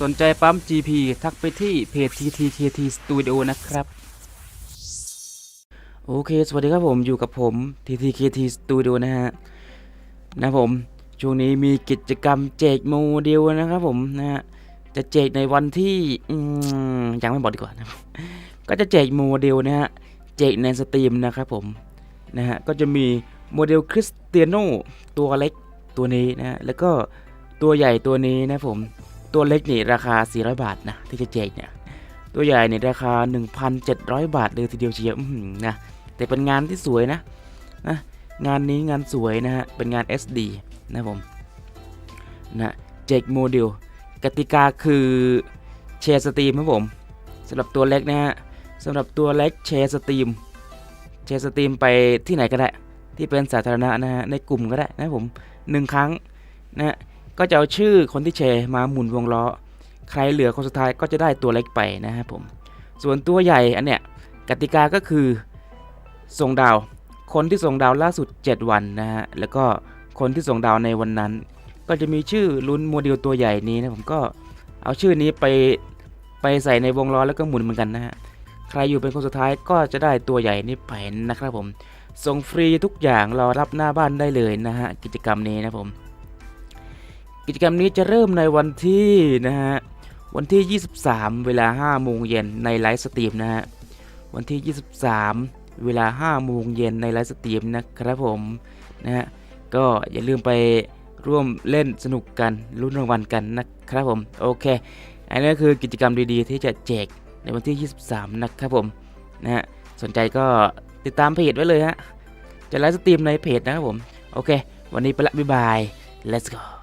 สนใจปั๊ม GP ทักไปที่เพจ TTKT Studio นะครับ โอเค สวัสดีครับผมอยู่กับผม TTKT Studio นะฮะ นะผม ช่วงนี้มีกิจกรรมแจกโมเดลนะครับผมนะฮะ จะแจกในวันที่อยังไม่บอกดีกว่านะก็จะแจกโมเดลนะฮะ แจกในสตรีมนะครับผม นะฮะ ก็จะมีโมเดลคริสเตียโนตัวเล็กตัวนี้นะ แล้วก็ตัวใหญ่ตัวนี้นะผม ตัวเล็กนี่ราคา 400 บาทนะที่จะแจกเนี่ยตัวใหญ่เนี่ยราคา 1,700 บาทเลยทีเดียวเชียวนะแต่เป็นงานที่สวยนะนะงานนี้งานสวยนะฮะเป็นงาน SD นะผมนะแจกโมเดลกติกาคือแชร์สตรีมครับผมสำหรับตัวเล็กนะฮะสำหรับตัวเล็กแชร์สตรีมแชร์สตรีมไปที่ไหนก็ได้ ที่เป็นสาธารณะนะฮะในกลุ่มก็ได้นะผมหนึ่งครั้งนะฮะ ก็จะเอาชื่อคนที่แชร์มาหมุนวงล้อ ใครเหลือคนสุดท้ายก็จะได้ตัวเล็กไปนะครับผม ส่วนตัวใหญ่อันเนี้ยกติกาก็คือส่งดาว คนที่ส่งดาวล่าสุด 7 วันนะฮะ แล้วก็คนที่ส่งดาวในวันนั้น ก็จะมีชื่อลุ้นโมเดลตัวใหญ่นี้นะผมก็เอาชื่อนี้ไปไปใส่ในวงล้อแล้วก็หมุนเหมือนกันนะฮะ ใครอยู่เป็นคนสุดท้ายก็จะได้ตัวใหญ่นี้ไปนะครับผม ส่งฟรีทุกอย่างรอรับหน้าบ้านได้เลยนะฮะกิจกรรมนี้นะผม กิจกรรมนี้จะเริ่มในวันที่นะฮะวันที่ 23 เวลา5โมงเย็นในไลฟ์สตรีมนะฮะวันที่ 23 เวลา5โมงเย็นในไลฟ์สตรีมนะครับผมนะฮะก็อย่าลืมไปร่วมเล่นสนุกกันลุ้นรางวัลกันนะครับผมโอเค อันนี้คือกิจกรรมดีๆ ที่จะแจกในวันที่ 23 นะครับผมนะฮะสนใจก็ติดตามเพจไว้เลยฮะจะไลฟ์สตรีมในเพจนะครับผมโอเค วันนี้ไปละบ๊ายบาย let's go